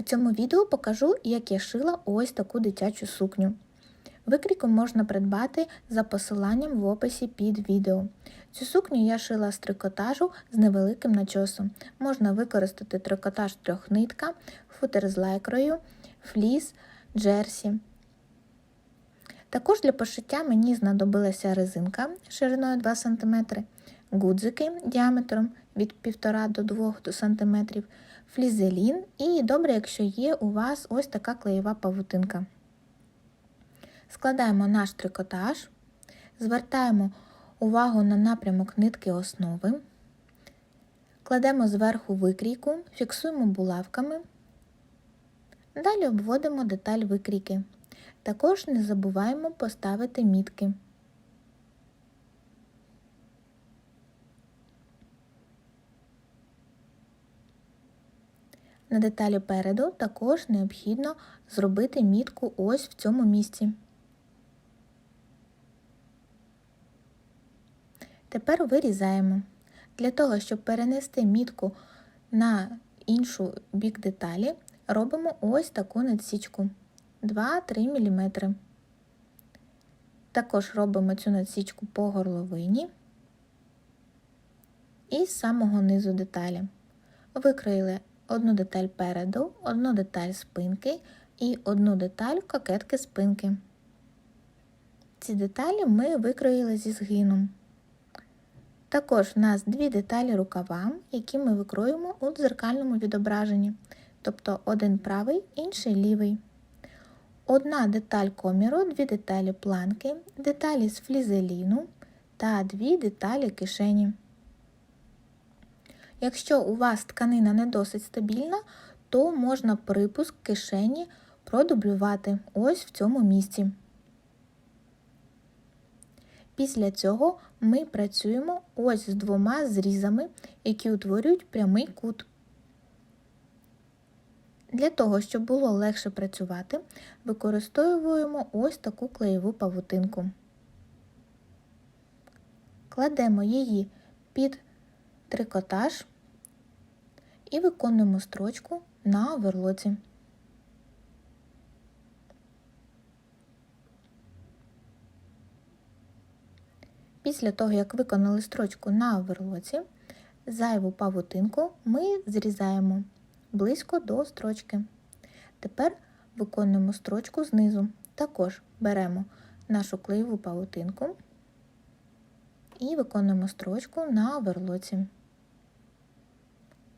У цьому відео покажу, як я шила ось таку дитячу сукню. Викрійку можна придбати за посиланням в описі під відео. Цю сукню я шила з трикотажу з невеликим начосом. Можна використати трикотаж трьохнитка, футер з лайкрою, фліс, джерсі. Також для пошиття мені знадобилася резинка шириною 2 см, гудзики діаметром від 1,5 до 2 см, флізелін і добре, якщо є у вас ось така клеєва павутинка. Складаємо наш трикотаж, звертаємо увагу на напрямок нитки основи, кладемо зверху викрійку, фіксуємо булавками, далі обводимо деталь викрійки. Також не забуваємо поставити мітки. На деталі переду також необхідно зробити мітку ось в цьому місці. Тепер вирізаємо. Для того, щоб перенести мітку на іншу бік деталі, робимо ось таку надсічку 2-3 мм. Також робимо цю надсічку по горловині і з самого низу деталі. Викроїли одну деталь переду, одну деталь спинки і одну деталь кокетки спинки. Ці деталі ми викроїли зі згином. Також в нас дві деталі рукава, які ми викроїмо у дзеркальному відображенні, тобто один правий, інший лівий. Одна деталь коміру, дві деталі планки, деталі з флізеліну та дві деталі кишені. Якщо у вас тканина не досить стабільна, то можна припуск кишені продублювати ось в цьому місці. Після цього ми працюємо ось з двома зрізами, які утворюють прямий кут. Для того, щоб було легше працювати, використовуємо ось таку клеєву павутинку. Кладемо її під трикотаж і виконуємо строчку на оверлоці. Після того, як виконали строчку на оверлоці, зайву павутинку ми зрізаємо близько до строчки. Тепер виконуємо строчку знизу. Також беремо нашу клеєву павутинку і виконуємо строчку на оверлоці.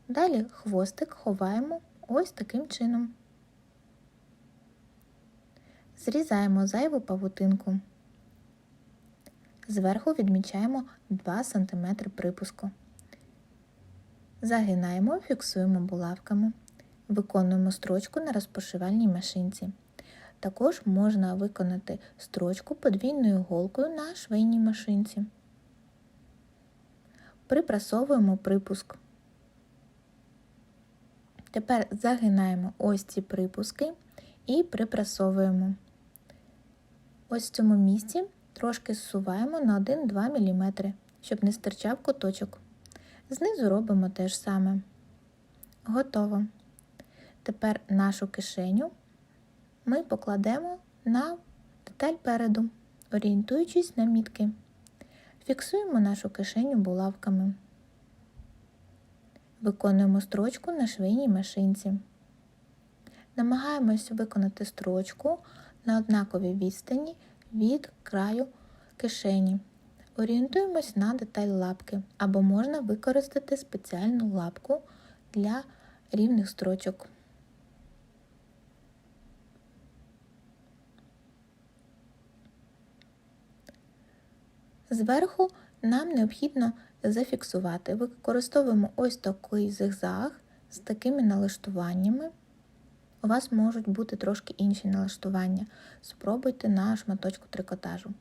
Далі хвостик ховаємо ось таким чином. Зрізаємо зайву павутинку. Зверху відмічаємо 2 см припуску. Загинаємо, фіксуємо булавками. Виконуємо строчку на розпошивальній машинці. Також можна виконати строчку подвійною голкою на швейній машинці. Припрасовуємо припуск. Тепер загинаємо ось ці припуски і припрасовуємо. Ось в цьому місці трошки зсуваємо на 1-2 мм, щоб не стирчав куточок. Знизу робимо те ж саме. Готово. Тепер нашу кишеню ми покладемо на деталь переду, орієнтуючись на мітки. Фіксуємо нашу кишеню булавками. Виконуємо строчку на швейній машинці. Намагаємось виконати строчку на однаковій відстані від краю кишені. Орієнтуємось на деталь лапки, або можна використати спеціальну лапку для рівних строчок. Зверху нам необхідно зафіксувати. Використовуємо ось такий зигзаг з такими налаштуваннями. У вас можуть бути трошки інші налаштування. Спробуйте на шматочку трикотажу.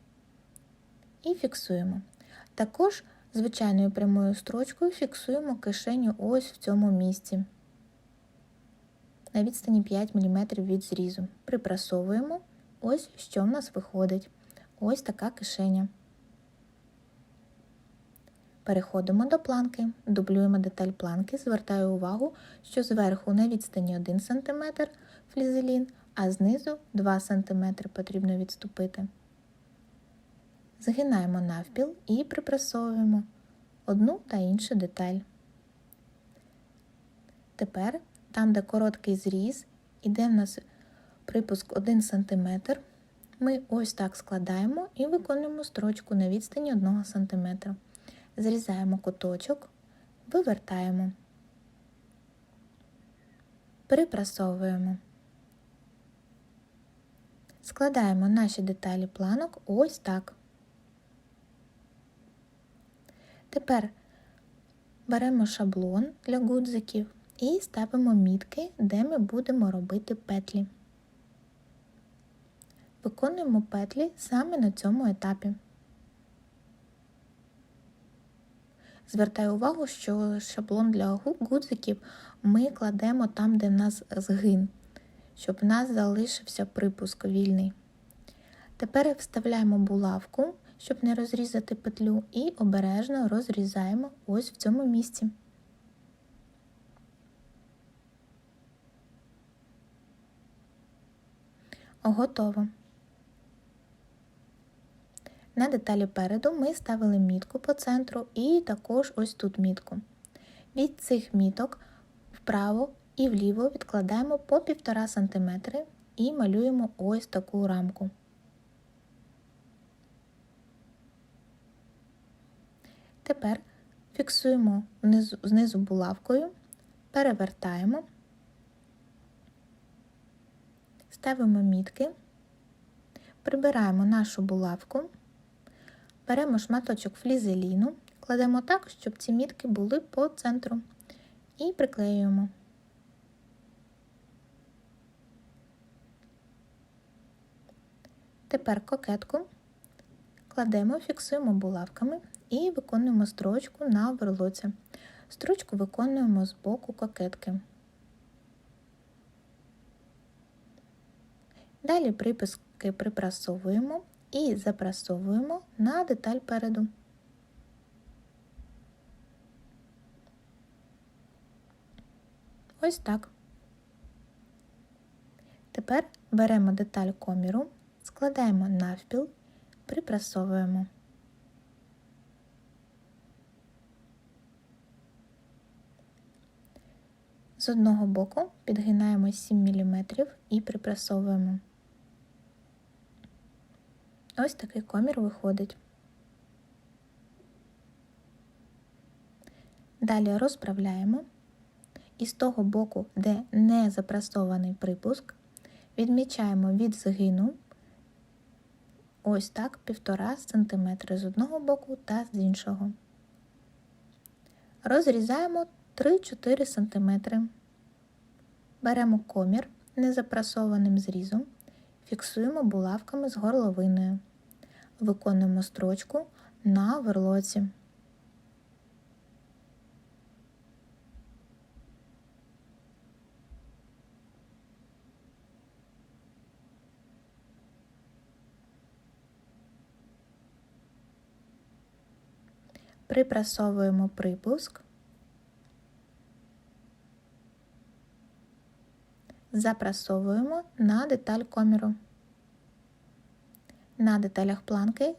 І фіксуємо. Також звичайною прямою строчкою фіксуємо кишеню ось в цьому місці. На відстані 5 мм від зрізу. Припрасовуємо ось що в нас виходить. Ось така кишеня. Переходимо до планки, дублюємо деталь планки, звертаю увагу, що зверху на відстані 1 см флізелін, а знизу 2 см потрібно відступити. Згинаємо навпіл і припресовуємо одну та іншу деталь. Тепер, там, де короткий зріз, іде в нас припуск 1 см, ми ось так складаємо і виконуємо строчку на відстані 1 см. Зрізаємо куточок, вивертаємо, припрасовуємо. Складаємо наші деталі планок ось так. Тепер беремо шаблон для гудзиків і ставимо мітки, де ми будемо робити петлі. Виконуємо петлі саме на цьому етапі. Звертаю увагу, що шаблон для гудзиків ми кладемо там, де в нас згин, щоб в нас залишився припуск вільний. Тепер вставляємо булавку, щоб не розрізати петлю, і обережно розрізаємо ось в цьому місці. Готово. На деталі переду ми ставили мітку по центру і також ось тут мітку. Від цих міток вправо і вліво відкладаємо по 1,5 см і малюємо ось таку рамку. Тепер фіксуємо внизу, знизу булавкою, перевертаємо, ставимо мітки, прибираємо нашу булавку. Беремо шматочок флізеліну, кладемо так, щоб ці мітки були по центру, і приклеюємо. Тепер кокетку кладемо, фіксуємо булавками і виконуємо строчку на оверлоці. Строчку виконуємо з боку кокетки. Далі приписки припрасовуємо і запрасовуємо на деталь переду. Ось так. Тепер беремо деталь коміру, складаємо навпіл, припрасовуємо. З одного боку підгинаємо 7 мм і припрасовуємо. Ось такий комір виходить. Далі розправляємо і з того боку, де не запрасований припуск, відмічаємо від згину ось так 1,5 см з одного боку та з іншого. Розрізаємо 3-4 см. Беремо комір незапрасованим зрізом фіксуємо булавками з горловиною. Виконуємо строчку на верлоці. Припрасовуємо припуск. Запрасовуємо на деталь коміру. На деталях планки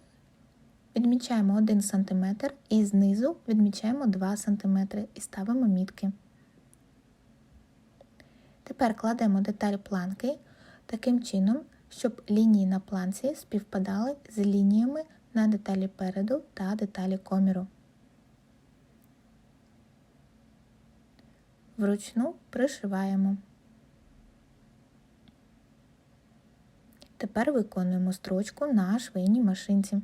відмічаємо 1 см і знизу відмічаємо 2 см і ставимо мітки. Тепер кладемо деталь планки таким чином, щоб лінії на планці співпадали з лініями на деталі переду та деталі коміру. Вручну пришиваємо. Тепер виконуємо строчку на швейній машинці.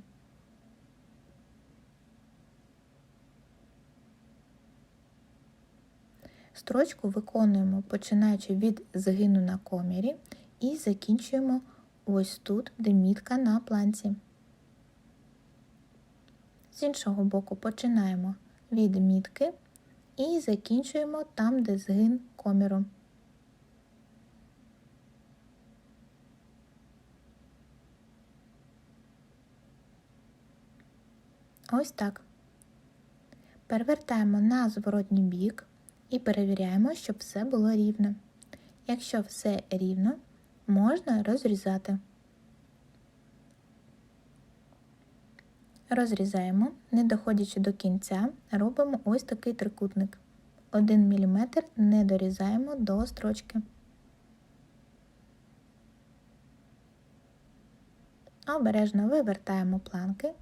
Строчку виконуємо починаючи від згину на комірі і закінчуємо ось тут, де мітка на планці. З іншого боку починаємо від мітки і закінчуємо там, де згин коміру. Ось так. Перевертаємо на зворотній бік і перевіряємо, щоб все було рівно. Якщо все рівно, можна розрізати. Розрізаємо, не доходячи до кінця, робимо ось такий трикутник. 1 мм не дорізаємо до строчки. Обережно вивертаємо планки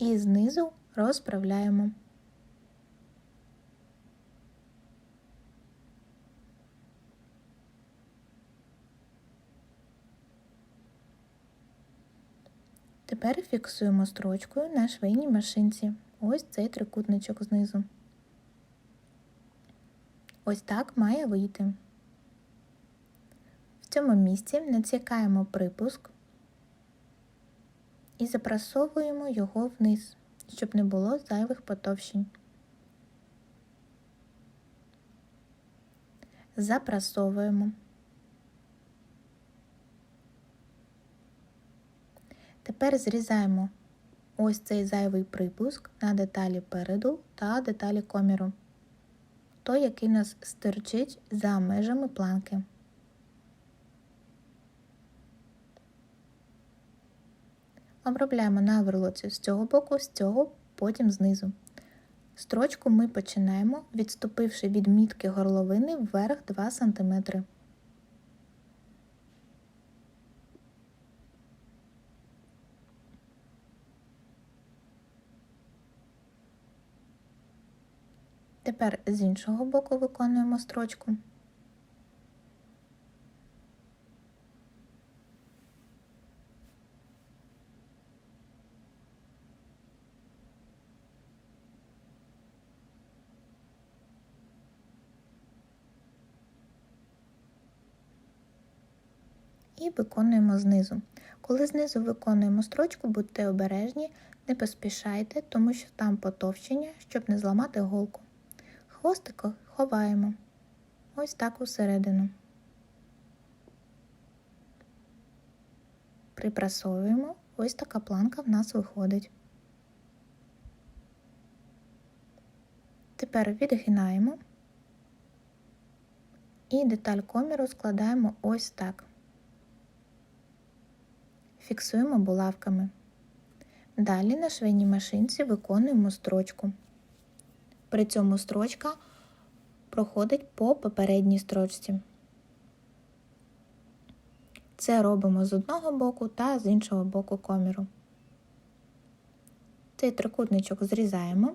і знизу розправляємо. Тепер фіксуємо строчкою на швейній машинці ось цей трикутничок знизу. Ось так має вийти. В цьому місці націкаємо припуск і запрасовуємо його вниз, щоб не було зайвих потовщень. Запрасовуємо. Тепер зрізаємо ось цей зайвий припуск на деталі переду та деталі коміру, той, який нас стирчить за межами планки. Обробляємо на верлоці з цього боку, з цього, потім знизу. Строчку ми починаємо, відступивши від мітки горловини вверх 2 см. Тепер з іншого боку виконуємо строчку. І виконуємо знизу. Коли знизу виконуємо строчку, будьте обережні, не поспішайте, тому що там потовщення, щоб не зламати голку. Хвостико ховаємо ось так усередину. Припрасовуємо, ось така планка в нас виходить. Тепер відгинаємо і деталь коміру складаємо ось так. Фіксуємо булавками. Далі на швейній машинці виконуємо строчку. При цьому строчка проходить по попередній строчці. Це робимо з одного боку та з іншого боку коміру. Цей трикутничок зрізаємо,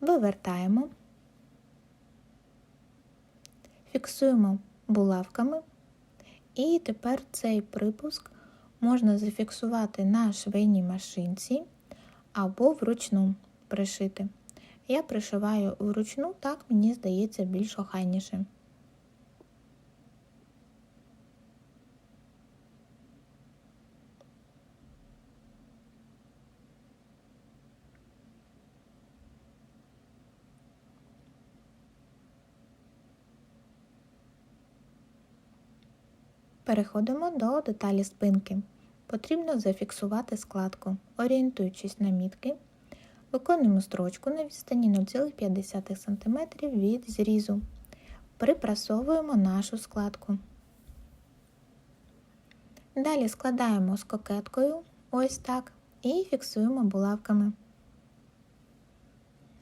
вивертаємо, фіксуємо булавками, і тепер цей припуск можна зафіксувати на швейній машинці або вручну пришити. Я пришиваю вручну, так мені здається більш охайніше. Переходимо до деталі спинки. Потрібно зафіксувати складку, орієнтуючись на мітки. Виконуємо строчку на відстані 0,5 см від зрізу. Припрасовуємо нашу складку. Далі складаємо з кокеткою, ось так, і фіксуємо булавками.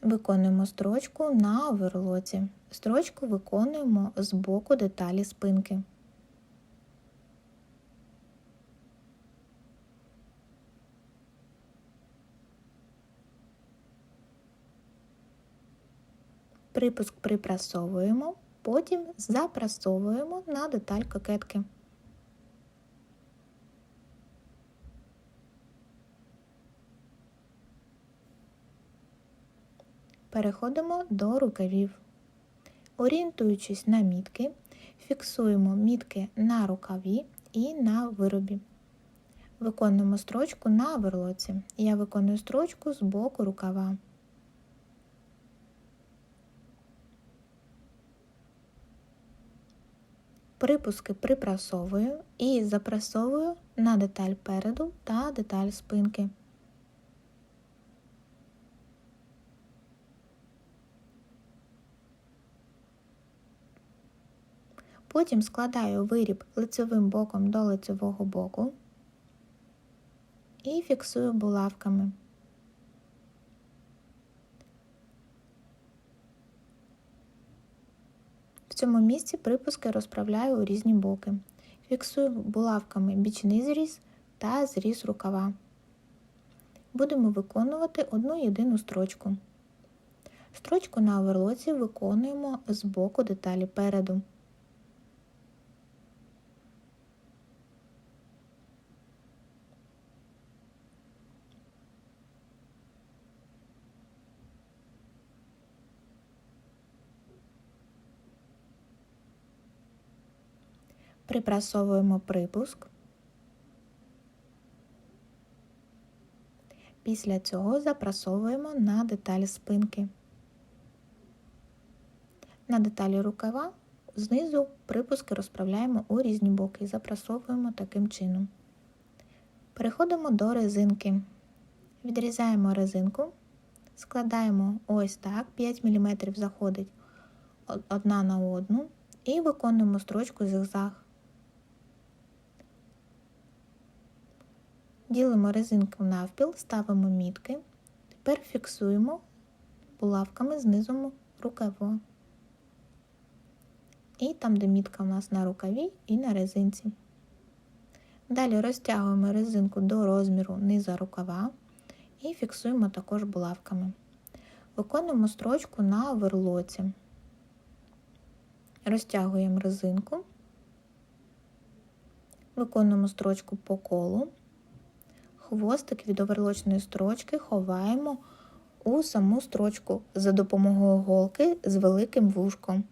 Виконуємо строчку на оверлоці. Строчку виконуємо з боку деталі спинки. Припуск припрасовуємо, потім запрасовуємо на деталь кокетки. Переходимо до рукавів. Орієнтуючись на мітки, фіксуємо мітки на рукаві і на виробі. Виконуємо строчку на верлоці. Я виконую строчку з боку рукава. Припуски припрасовую і запресовую на деталь переду та деталь спинки. Потім складаю виріб лицевим боком до лицевого боку і фіксую булавками. Цьому місці припуски розправляю у різні боки. Фіксую булавками бічний зріз та зріз рукава. Будемо виконувати одну єдину строчку. Строчку на оверлоці виконуємо з боку деталі переду. Припрасовуємо припуск. Після цього запрасовуємо на деталі спинки. На деталі рукава знизу припуски розправляємо у різні боки і запрасовуємо таким чином. Переходимо до резинки. Відрізаємо резинку, складаємо ось так, 5 мм заходить одна на одну і виконуємо строчку зигзаг. Ділимо резинку навпіл, ставимо мітки. Тепер фіксуємо булавками знизу рукава. І там, де мітка у нас на рукаві і на резинці. Далі розтягуємо резинку до розміру низа рукава і фіксуємо також булавками. Виконуємо строчку на оверлоці. Розтягуємо резинку, виконуємо строчку по колу. Хвостик від оверлочної строчки ховаємо у саму строчку за допомогою голки з великим вушком.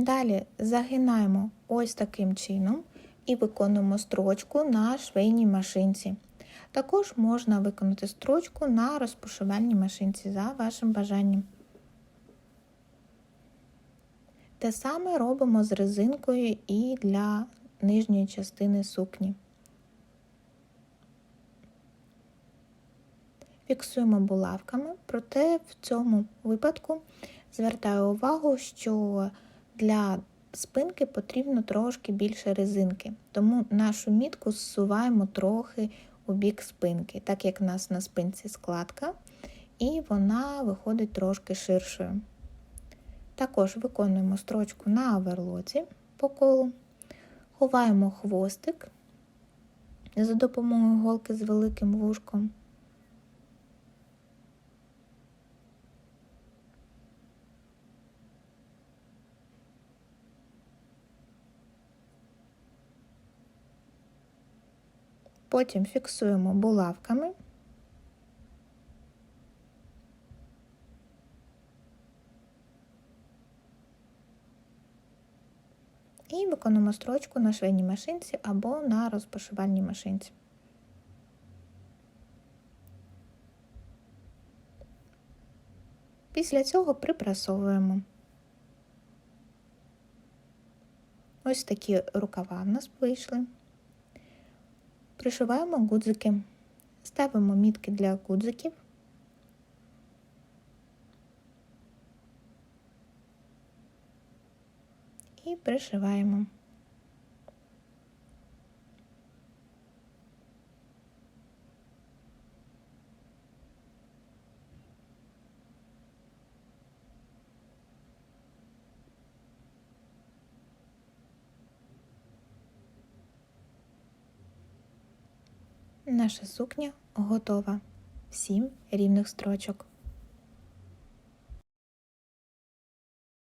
Далі загинаємо ось таким чином і виконуємо строчку на швейній машинці. Також можна виконати строчку на розпушувальній машинці за вашим бажанням. Те саме робимо з резинкою і для нижньої частини сукні. Фіксуємо булавками, проте в цьому випадку звертаю увагу, що для спинки потрібно трошки більше резинки, тому нашу мітку зсуваємо трохи у бік спинки, так як у нас на спинці складка, і вона виходить трошки ширшою. Також виконуємо строчку на оверлоці по колу, ховаємо хвостик за допомогою голки з великим вушком. Потім фіксуємо булавками. І виконуємо строчку на швейній машинці або на розпашувальній машинці. Після цього припрасовуємо. Ось такі рукава в нас вийшли. Пришиваємо гудзики, ставимо мітки для гудзиків. І пришиваємо. Наша сукня готова. Сім рівних строчок.